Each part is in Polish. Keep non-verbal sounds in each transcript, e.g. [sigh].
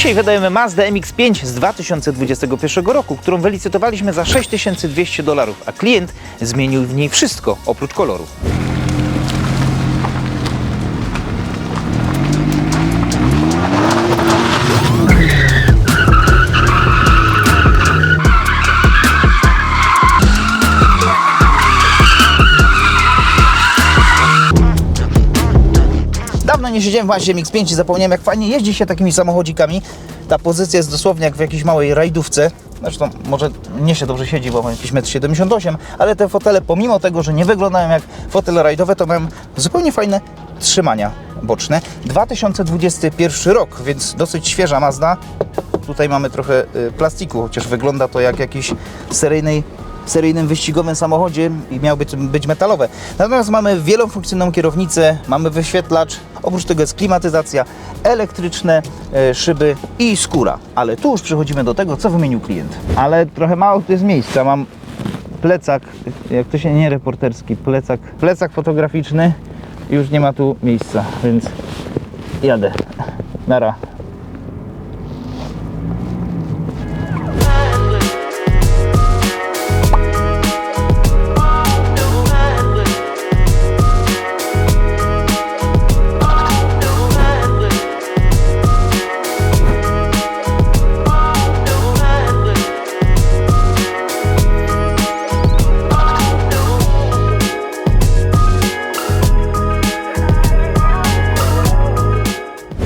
Dzisiaj wydajemy Mazda MX-5 z 2021 roku, którą wylicytowaliśmy za 6200 dolarów, a klient zmienił w niej wszystko oprócz koloru. Dawno nie siedziałem w Mazdzie MX-5 i zapomniałem jak fajnie jeździ się takimi samochodzikami. Ta pozycja jest dosłownie jak w jakiejś małej rajdówce. Zresztą może nie się dobrze siedzi, bo mam jakieś 1,78 m, ale te fotele pomimo tego, że nie wyglądają jak fotele rajdowe, to mają zupełnie fajne trzymania boczne. 2021 rok, więc dosyć świeża Mazda. Tutaj mamy trochę y, plastiku, chociaż wygląda to jak jakiś seryjnej seryjnym wyścigowym samochodzie i miało być, być metalowe. Natomiast mamy wielofunkcyjną kierownicę, mamy wyświetlacz, oprócz tego jest klimatyzacja, elektryczne e, szyby i skóra. Ale tu już przechodzimy do tego, co wymienił klient. Ale trochę mało tu jest miejsca. Mam plecak, jak to się nie reporterski, plecak, plecak fotograficzny już nie ma tu miejsca, więc jadę. Nara.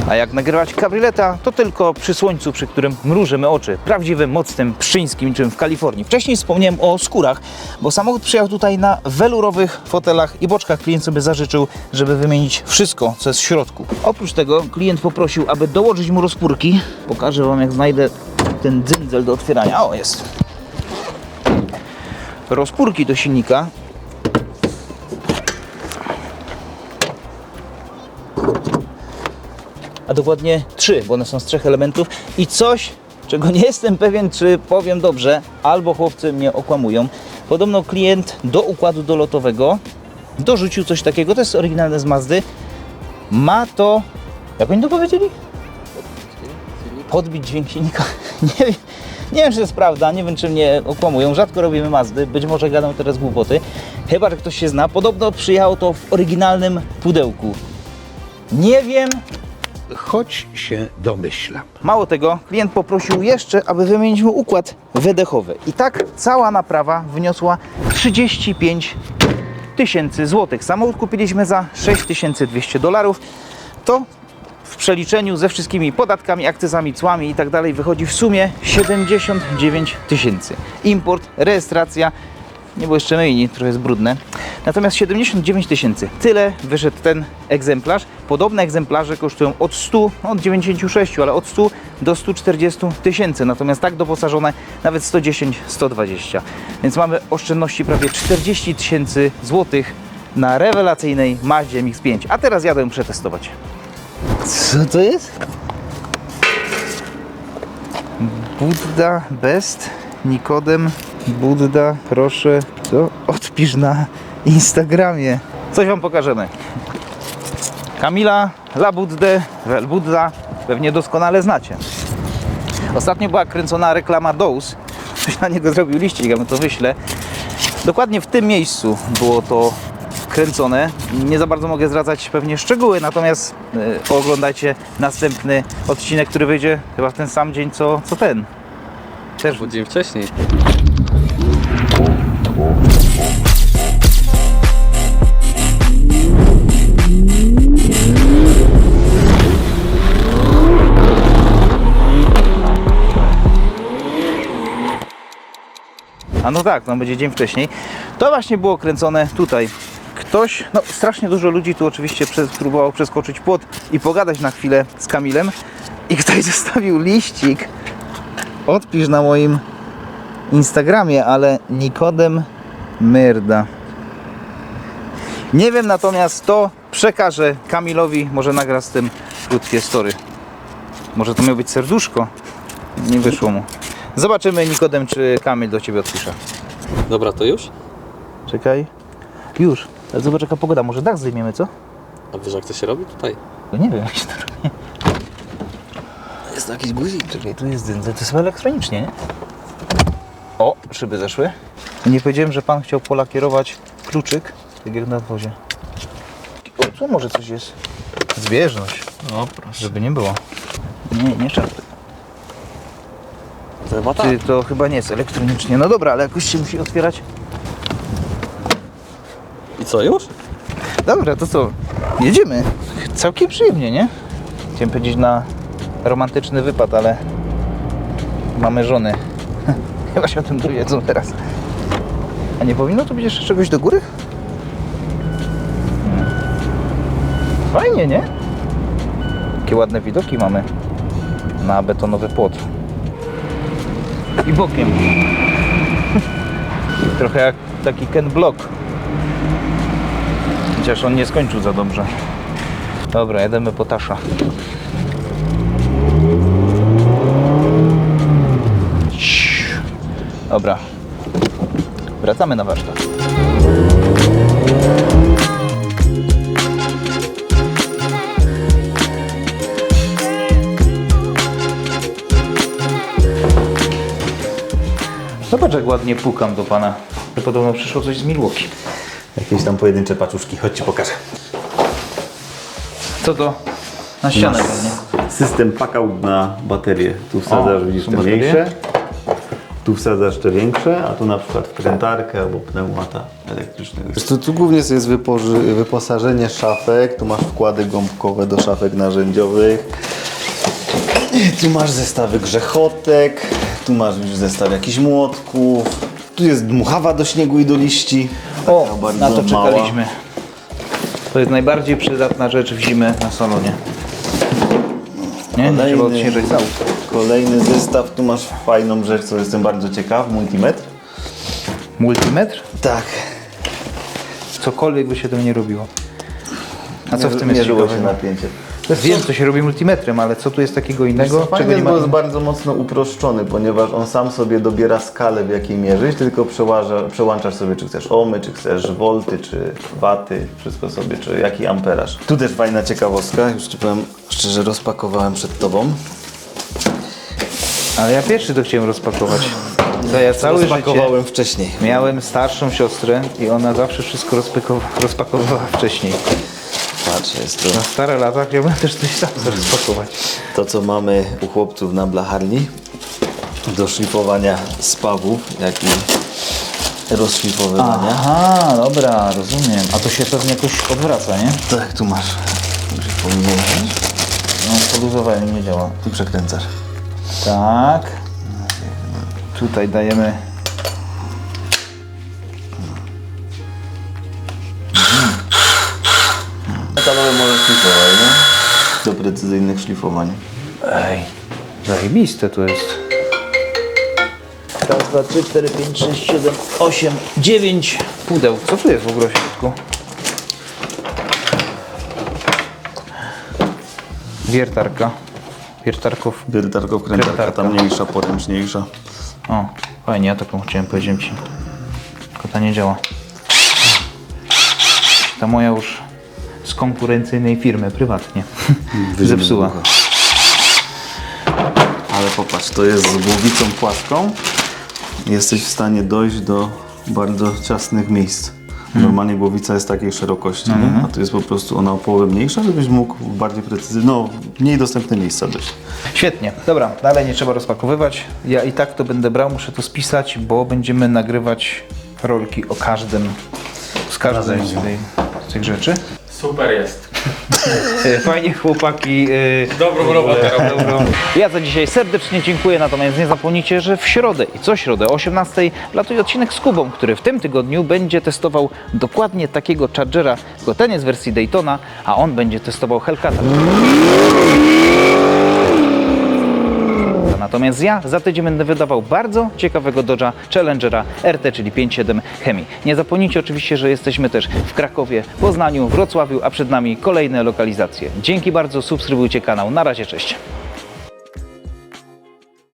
A jak nagrywać kabrioleta, to tylko przy słońcu, przy którym mrużymy oczy. Prawdziwym, mocnym, pszczyńskim, czym w Kalifornii. Wcześniej wspomniałem o skórach, bo samochód przyjechał tutaj na welurowych fotelach i boczkach. Klient sobie zażyczył, żeby wymienić wszystko, co jest w środku. Oprócz tego klient poprosił, aby dołożyć mu rozpórki. Pokażę Wam, jak znajdę ten dzyndzel do otwierania. O, jest. Rozpórki do silnika dokładnie trzy, bo one są z trzech elementów i coś, czego nie jestem pewien, czy powiem dobrze, albo chłopcy mnie okłamują. Podobno klient do układu dolotowego dorzucił coś takiego, to jest oryginalne z Mazdy. Ma to, jak oni to powiedzieli? Podbić dźwięk silnika. [laughs] Nie wiem, nie wiem, czy to jest prawda, nie wiem, czy mnie okłamują. Rzadko robimy Mazdy, być może gadam teraz głupoty. Chyba, że ktoś się zna. Podobno przyjechało to w oryginalnym pudełku. Nie wiem, choć się domyślam. Mało tego, klient poprosił jeszcze, aby wymienić mu układ wydechowy. I tak cała naprawa wyniosła 35 tysięcy złotych. Samochód kupiliśmy za 6200 dolarów. To w przeliczeniu ze wszystkimi podatkami, akcyzami, cłami i tak dalej wychodzi w sumie 79 tysięcy. Import, rejestracja, nie było jeszcze myjni, trochę jest brudne. Natomiast 79 tysięcy. Tyle wyszedł ten egzemplarz. Podobne egzemplarze kosztują od 100, no od 96, ale od 100 do 140 tysięcy. Natomiast tak doposażone nawet 110, 120. Więc mamy oszczędności prawie 40 tysięcy złotych na rewelacyjnej Mazdzie MX-5. A teraz jadę przetestować. Co to jest? Budda Best, Nikodem, Budda, proszę, to odpisz na Instagramie. Coś Wam pokażemy. Kamila La Buddę, Wel Budda, pewnie doskonale znacie. Ostatnio była kręcona reklama Dose. Ktoś na niego zrobił liścik, ja mu to wyślę. Dokładnie w tym miejscu było to kręcone. Nie za bardzo mogę zdradzać pewnie szczegóły, natomiast y, oglądajcie następny odcinek, który wyjdzie chyba w ten sam dzień co, co ten. Też Bo dzień wcześniej. A no tak, no będzie dzień wcześniej. To właśnie było kręcone tutaj. Ktoś, no strasznie dużo ludzi tu oczywiście próbowało przeskoczyć płot i pogadać na chwilę z Kamilem. I ktoś [laughs] zostawił liścik. Odpisz na moim Instagramie, ale Nikodem Myrda. Nie wiem natomiast to przekażę Kamilowi, może nagra z tym krótkie story. Może to miało być serduszko? Nie wyszło mu. Zobaczymy Nikodem, czy Kamil do Ciebie odpisze. Dobra, to już? Czekaj. Już. Zobacz jaka pogoda. Może dach zdejmiemy, co? A wiesz jak to się robi tutaj? No nie wiem, [laughs] jak się to robi. Jest jakiś guzik. Czekaj, tu jest dędze, to jest chyba elektronicznie, nie? O, szyby zeszły. Nie powiedziałem, że pan chciał polakierować kluczyk, tak jak na wozie. O, tu może coś jest. Zbieżność, No proszę. żeby nie było. Nie, nie szarpy. Chyba tak. Ty, to chyba nie jest elektronicznie. No dobra, ale jakoś się musi otwierać. I co, już? Dobra, to co? Jedziemy. Całkiem przyjemnie, nie? Chciałem powiedzieć na romantyczny wypad, ale mamy żony. [laughs] Chyba się o tym dowiedzą teraz. A nie powinno tu być jeszcze czegoś do góry? Hmm. Fajnie, nie? Jakie ładne widoki mamy na betonowy płot. I bokiem. Trochę jak taki Ken Block. Chociaż on nie skończył za dobrze. Dobra, jedziemy po Tasza. Dobra. Wracamy na warsztat. Zobacz jak ładnie pukam do pana. Podobno przyszło coś z Milwaukee. Jakieś tam pojedyncze paczuszki, chodź ci pokażę. Co to? Na ścianę pewnie. System packout na baterię. Tu wsadzasz, O, widzisz są te baterie? mniejsze. Tu wsadzasz te większe, a tu na przykład wkrętarkę albo pneumata elektrycznego. Tu, tu głównie jest wypoży, wyposażenie szafek, tu masz wkłady gąbkowe do szafek narzędziowych. Tu masz zestawy grzechotek, tu masz już zestaw jakichś młotków. Tu jest dmuchawa do śniegu i do liści. O, Taka na to mała. czekaliśmy. To jest najbardziej przydatna rzecz w zimę na salonie. Nie? Nie trzeba z aut. kolejny zestaw, tu masz fajną rzecz, co jestem bardzo ciekaw, multimetr. Multimetr? Tak. Cokolwiek by się tym nie robiło. A co w tym jest Mierzyło się ciekawego? napięcie. Wiem, co się robi multimetrem, ale co tu jest takiego innego, czego nie jest, ma? jest bardzo mocno uproszczony, ponieważ on sam sobie dobiera skalę, w jakiej mierzyć, tylko przełaża, przełączasz sobie, czy chcesz ohmy, czy chcesz wolty, czy waty, wszystko sobie, czy jaki amperaż. Tu też fajna ciekawostka, już Ci powiem szczerze, rozpakowałem przed Tobą. Ale ja pierwszy to chciałem rozpakować. To ja całe życie Rozpakowałem wcześniej. miałem starszą siostrę i ona zawsze wszystko rozpako- rozpakowała wcześniej. Patrz, jest to Na stare lata chciałbym [laughs] też coś sam rozpakować. to, co mamy u chłopców na blacharni do szlifowania spawów, jak i rozszlifowywania. Aha, dobra, rozumiem. A to się pewnie jakoś odwraca, nie? Tak, tu masz. Musisz poluzować No, poluzowanie nie działa. i przekręcasz. Tak. Tutaj dajemy. Precyzyjnych szlifowań. Ej, zajebiste to jest. Raz, dwa, trzy, cztery, pięć, sześć, siedem, osiem, dziewięć pudeł. Co tu jest w ogóle w środku? Wiertarka. Wiertarków. Wiertarko wkrętarka, Wiertarka. ta mniejsza, poręczniejsza. O, fajnie, ja taką chciałem powiedzieć ci. Tylko ta nie działa. Ta moja już z konkurencyjnej firmy, prywatnie. [laughs] Zepsuła. Ale popatrz, to jest z głowicą płaską. Jesteś w stanie dojść do bardzo ciasnych miejsc. Normalnie głowica jest takiej szerokości, nie? a tu jest po prostu ona o połowę mniejsza, żebyś mógł bardziej precyzyjnie, no w mniej dostępne miejsca dojść. Świetnie, dobra, dalej nie trzeba rozpakowywać. Ja i tak to będę brał, muszę to spisać, bo będziemy nagrywać rolki o każdym, z każdej z tych rzeczy. Super jest. E, Fajnie chłopaki. e, Dobrą robotę robią. [laughs] Dobrą. Ja za dzisiaj serdecznie dziękuję, natomiast nie zapomnijcie, że w środę i co środę o 18 latuje odcinek z Kubą, który w tym tygodniu będzie testował dokładnie takiego Chargera, tylko ten jest w wersji Daytona, a on będzie testował Hellcata. Natomiast ja za tydzień będę wydawał bardzo ciekawego Dodge'a Challengera RT, czyli 5.7 Chemii. Nie zapomnijcie oczywiście, że jesteśmy też w Krakowie, Poznaniu, Wrocławiu, a przed nami kolejne lokalizacje. Dzięki bardzo, subskrybujcie kanał. Na razie, cześć.